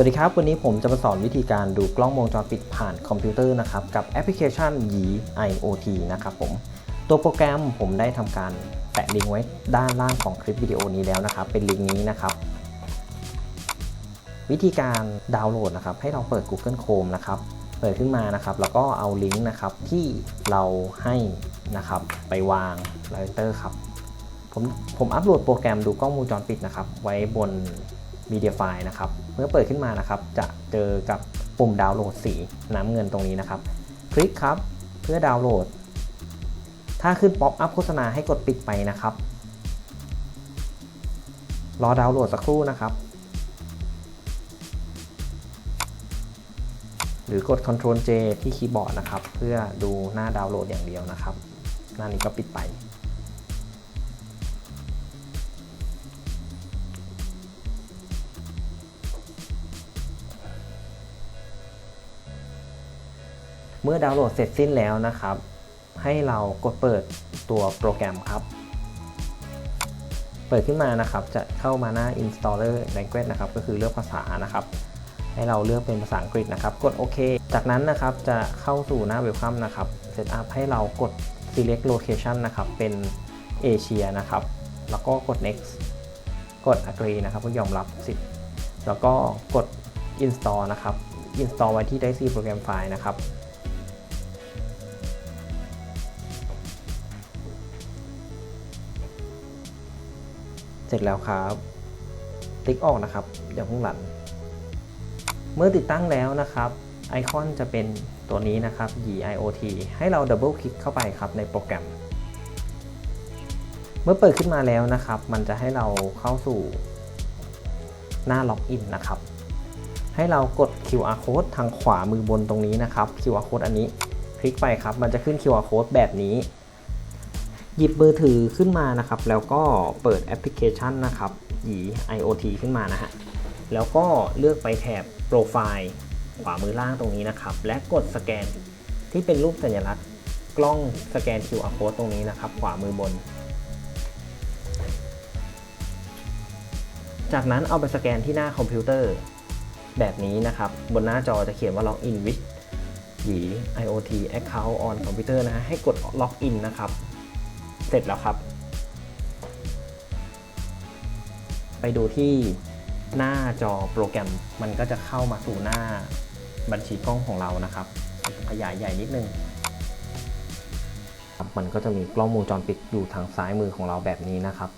สวัสดีครับ วันนี้ผมจะมาสอนวิธีการดูกล้องวงจรปิดผ่านคอมพิวเตอร์นะครับ กับแอปพลิเคชัน Yi IoT นะครับผม ตัวโปรแกรมผมได้ทำการแปะลิงก์ไว้ด้านล่างของคลิปวิดีโอนี้แล้วนะครับ เป็นลิงก์นี้นะครับ วิธีการดาวน์โหลดนะครับ ให้เราเปิด Google Chrome นะครับ เปิดขึ้นมานะครับ แล้วก็เอาลิงก์นะครับที่เราให้นะครับ ไปวางแล้ว enter ครับ ผมผมอัปโหลดโปรแกรมดูกล้องวงจรปิดนะครับ ไว้บน Media File นะครับ เมื่อเปิดขึ้นมานะครับ จะเจอกับปุ่มดาวน์โหลดสีน้ำเงินตรงนี้นะครับ คลิกครับเพื่อดาวน์โหลด ถ้าขึ้นป๊อปอัพโฆษณาให้กดปิดไปนะครับ รอดาวน์โหลดสักครู่นะครับ หรือกด Ctrl J ที่คีย์บอร์ดนะครับ เพื่อดูหน้าดาวน์โหลดอย่างเดียวนะครับ หน้านี้ก็ปิดไป มื่อดาวน์โหลดเสร็จสิ้นแล้วนะครับ ให้เรากดเปิดตัวโปรแกรมครับ เปิดขึ้นมานะครับ จะเข้ามาหน้า installer language นะครับ ก็คือเลือกภาษานะครับ ให้เราเลือกเป็นภาษาอังกฤษนะครับ กดโอเค จากนั้นนะครับจะเข้าสู่หน้า welcome นะครับ setup ให้เรากด select location นะครับ เป็นเอเชียนะครับ แล้วก็กด next กด agree นะครับเพื่อยอมรับสิทธิ์แล้วก็กด install นะครับ install ไว้ที่ Daisy โปรแกรมไฟล์นะครับ เสร็จแล้วครับ ติ๊กออกนะครับ อย่าเพิ่งหลัน เมื่อติดตั้งแล้วนะครับ ไอคอนจะเป็นตัวนี้นะครับ Yi IoT ให้เราดับเบิลคลิกเข้าไปครับในโปรแกรม เมื่อเปิดขึ้นมาแล้วนะครับ มันจะให้เราเข้าสู่หน้าล็อกอินนะครับ ให้เรากด QR code ทางขวามือบนตรงนี้นะครับ QR code อันนี้ คลิกไปครับ มันจะขึ้น QR code แบบนี้ หยิบมือถือขึ้นมานะครับ แล้วก็เปิดแอปพลิเคชันนะครับ Yi IoT ขึ้นมานะฮะ แล้วก็เลือกไปแถบโปรไฟล์ขวามือล่างตรงนี้นะครับ และกดสแกนที่เป็นรูปสัญลักษณ์ กล้องสแกน QR code ตรงนี้นะครับ ขวามือบน จากนั้นเอาไปสแกนที่หน้าคอมพิวเตอร์ แบบนี้นะครับ บนหน้าจอจะเขียนว่า login with Yi IoT account on computer นะฮะ ให้กด login นะครับ เสร็จแล้วครับ ไปดูที่หน้าจอโปรแกรมมันก็จะเข้ามาสู่หน้าบัญชีกล้องของเรานะครับ ขยายใหญ่นิดนึงมันก็จะมีกล้องวงจรปิดอยู่ทางซ้ายมือของเราแบบนี้นะครับ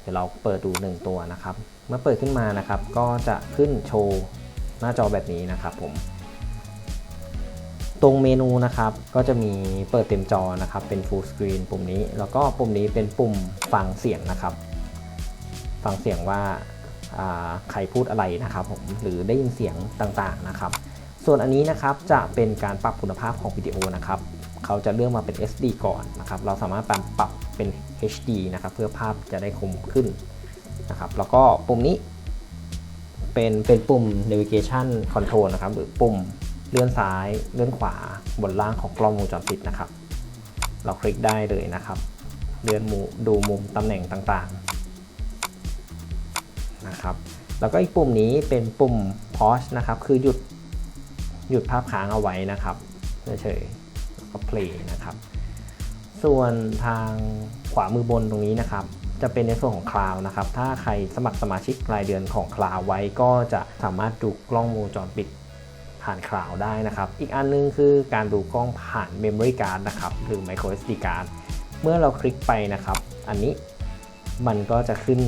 เดี๋ยวเราเปิดดู 1 ตัวนะครับ เมื่อเปิดขึ้นมานะครับ ก็จะขึ้นโชว์หน้าจอแบบนี้นะครับผม ตรงเมนูนะครับก็จะมีเปิดเต็มจอนะครับ เป็น full screen ปุ่มนี้ แล้วก็ปุ่มนี้เป็นปุ่มฟังเสียงนะครับ ฟังเสียงว่าใครพูดอะไรนะครับผมหรือได้ยินเสียงต่างๆนะครับ ส่วนอันนี้นะครับจะเป็นการปรับคุณภาพของวิดีโอนะครับเขาจะเลือกมาเป็น SD ก่อนนะครับ เราสามารถปรับปรับเป็น HD นะครับ เพื่อภาพจะได้คมขึ้นนะครับ แล้วก็ปุ่มนี้ เป็นเป็นปุ่ม navigation control นะครับ หรือปุ่ม เลื่อนซ้ายเลื่อนขวาบนล่างของกล้องวงจรปิดนะครับ เราคลิกได้เลยนะครับ เลื่อนมูดูมุมตำแหน่งต่างๆนะครับแล้วก็อีกปุ่มนี้เป็นปุ่ม pause นะครับ คือหยุดหยุดภาพค้างเอาไว้นะครับเฉยๆแล้วก็ play นะครับ ส่วนทางขวามือบนตรงนี้นะครับ จะเป็นในส่วนของคลาวนะครับ ถ้าใครสมัครสมาชิกรายเดือนของคลาวไว้ก็จะสามารถดูกล้องวงจรปิด ผ่านคลาวได้นะครับ อีกอันนึงคือการดูกล้องผ่าน Memory Card นะครับ หรือ Micro SD Card เมื่อเราคลิกไปนะครับ อันนี้มันก็จะขึ้น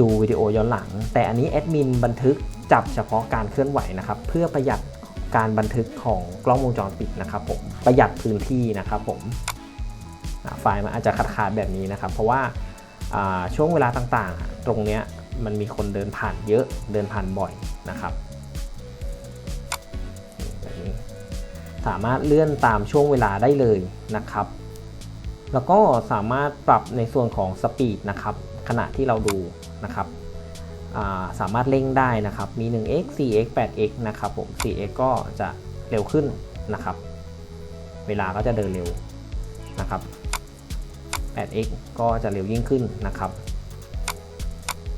ดูวิดีโอย้อนหลัง แต่อันนี้แอดมินบันทึกจับเฉพาะการเคลื่อนไหวนะครับ เพื่อประหยัดการบันทึกของกล้องวงจรปิดนะครับผมประหยัดพื้นที่นะครับผมไฟล์มันอาจจะขาดๆแบบนี้นะครับ เพราะว่าช่วงเวลาต่างๆ ตรงเนี้ยมันมีคนเดินผ่านเยอะเดินผ่านบ่อยนะครับ สามารถเลื่อนตามช่วงเวลาได้เลยนะครับ แล้วก็สามารถปรับในส่วนของสปีดนะครับขณะที่เราดูนะครับาสามารถเร่งได้นะครับ มี 1x 4x 8x นะครับผม 4x ก็จะเร็วขึ้นนะครับ เวลาก็จะเดินเร็วนะครับ 8x ก็จะเร็วยิ่งขึ้นนะครับ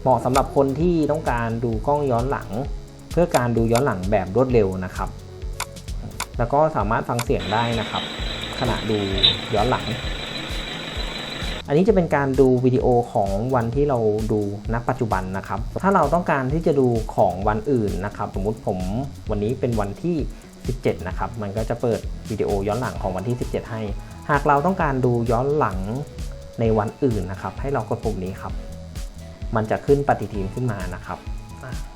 เหมาะสำหรับคนที่ต้องการดูกล้องย้อนหลัง เพื่อการดูย้อนหลังแบบรวดเร็วนะครับ แล้วก็สามารถฟังเสียงได้นะครับ ขณะดูย้อนหลัง อันนี้จะเป็นการดูวิดีโอของวันที่เราดูณปัจจุบันนะครับ ถ้าเราต้องการที่จะดูของวันอื่นนะครับ สมมุติผมวันนี้เป็นวันที่ 17 นะครับ มันก็จะเปิดวิดีโอย้อนหลังของวันที่ 17 ให้ หากเราต้องการดูย้อนหลังในวันอื่นนะครับ ให้เรากดปุ่มนี้ครับ มันจะขึ้นปฏิทินขึ้นมานะครับ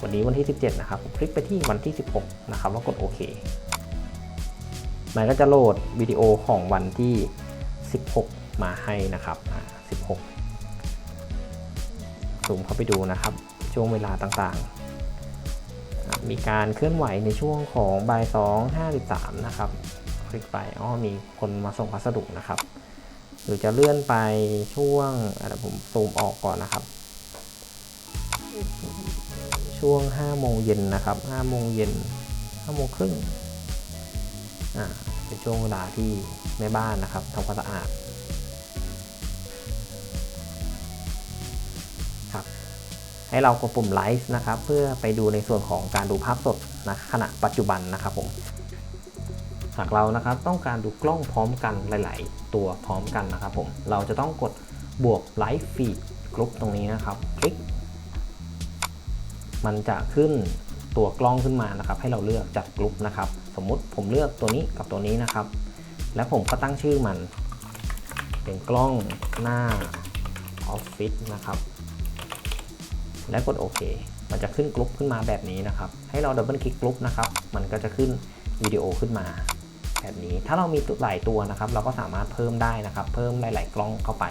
วันนี้วันที่ 17 นะครับผมคลิกไปที่วันที่ 16 นะครับแล้วกดโอเค มันก็จะโหลดวิดีโอของวันที่ 16 มาให้นะครับ16ซูมเข้าไปดูนะครับ ช่วงเวลาต่างๆ มีการเคลื่อนไหวในช่วงของบ่าย2 53 นะครับ คลิกไปอ๋อมีคนมาส่งพัสดุนะครับ หรือจะเลื่อนไปช่วงอะไรผมซูมออกก่อนนะครับ ช่วง5โมงเย็นนะครับ5โมงเย็น5โมงครึ่ง เป็นช่วงเวลาที่แม่บ้านนะครับทำความสะอาดครับให้เรากดปุ่มไลฟ์นะครับ เพื่อไปดูในส่วนของการดูภาพสดนะขณะปัจจุบันนะครับผมหากเรานะครับต้องการดูกล้องพร้อมกันหลาย ๆ ตัวพร้อมกันนะครับผมเราจะต้องกดบวกไลฟ์ฟีดกรุ๊ปตรงนี้นะครับ คลิก มันจะขึ้นตัวกล้องขึ้นมานะครับ ให้เราเลือกจากกลุ่มนะครับ สมมุติผมเลือกตัวนี้กับตัวนี้นะครับ และผมก็ตั้งชื่อมัน เป็นกล้องหน้าออฟฟิศนะครับ และกดโอเค มันจะขึ้นกลุ่มขึ้นมาแบบนี้นะครับ ให้เราดับเบิลคลิกกลุ่มนะครับ มันก็จะขึ้นวิดีโอขึ้นมา แบบนี้ ถ้าเรามีหลายตัวนะครับ เราก็สามารถเพิ่มได้นะครับ เพิ่มหลาย ๆ กล้องเข้าไป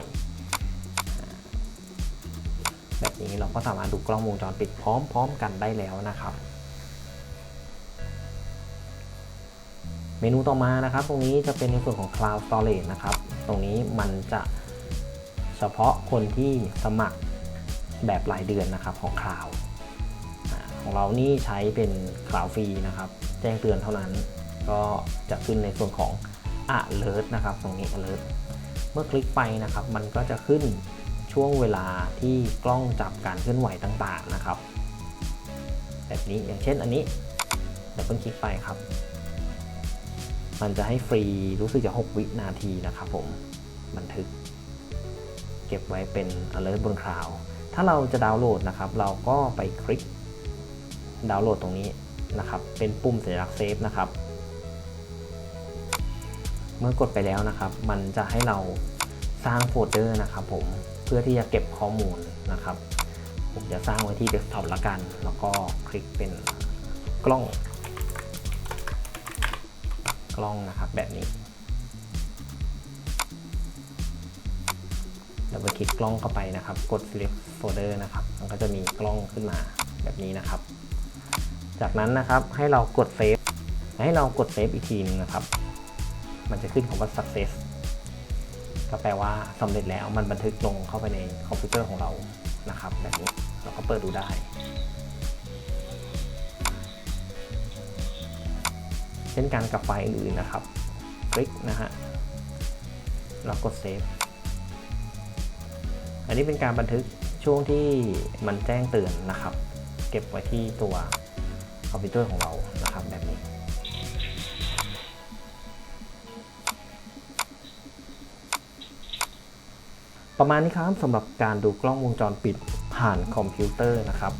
แบบนี้เราก็สามารถดูกล้องวงจรปิดพร้อม ๆ กันได้แล้วนะครับ เมนูต่อมานะครับ ตรงนี้จะเป็นในส่วนของ Cloud Storage นะครับ ตรงนี้มันจะเฉพาะคนที่สมัครแบบรายเดือนนะครับของ Cloud ของเรานี่ใช้เป็น Cloud ฟรีนะครับ แจ้งเตือนเท่านั้น ก็จะขึ้นในส่วนของ alert นะครับ ตรงนี้ alert เมื่อคลิกไปนะครับ มันก็จะขึ้นช่วงเวลาที่กล้องจับการเคลื่อนไหวต่างๆนะครับ แบบนี้อย่างเช่นอันนี้ดับเบิลคลิกไปครับ มันจะให้ฟรีรู้สึกจะ 6 วินาทีนะครับผมบันทึก เก็บไว้เป็น alert บนคลาวถ้าเราจะดาวน์โหลดนะครับ เราก็ไปคลิกดาวน์โหลดตรงนี้นะครับ เป็นปุ่มสัญลักษณ์เซฟนะครับ เมื่อกดไปแล้วนะครับ มันจะให้เราสร้างโฟลเดอร์นะครับ ผมเพื่อที่จะเก็บข้อมูลนะครับ ผมจะสร้างไว้ที่เดสก์ท็อปละกัน แล้วก็คลิกเป็นกล้อง กล้องนะครับแบบนี้ดับเบิลคลิกกล้องเข้าไปนะครับ กด select folder นะครับ มันก็จะมีกล้องขึ้นมาแบบนี้นะครับ จากนั้นนะครับให้เรากดเซฟให้เรากดเซฟอีกทีนึงนะครับ มันจะขึ้นคำว่า success ก็แปลว่าสำเร็จแล้วมันบันทึกลงเข้าไปในคอมพิวเตอร์ของเรานะครับแบบนี้เราก็เปิดดูได้ ช่นกันกับไฟล์อื่นๆนะครับ คลิกนะฮะแล้วกดเซฟอันนี้เป็นการบันทึกช่วงที่มันแจ้งเตือนนะครับ เก็บไว้ที่ตัวคอมพิวเตอร์ของเรานะครับแบบนี้ ประมาณนี้ครับสำหรับการดูกล้องวงจรปิดผ่านคอมพิวเตอร์นะครับ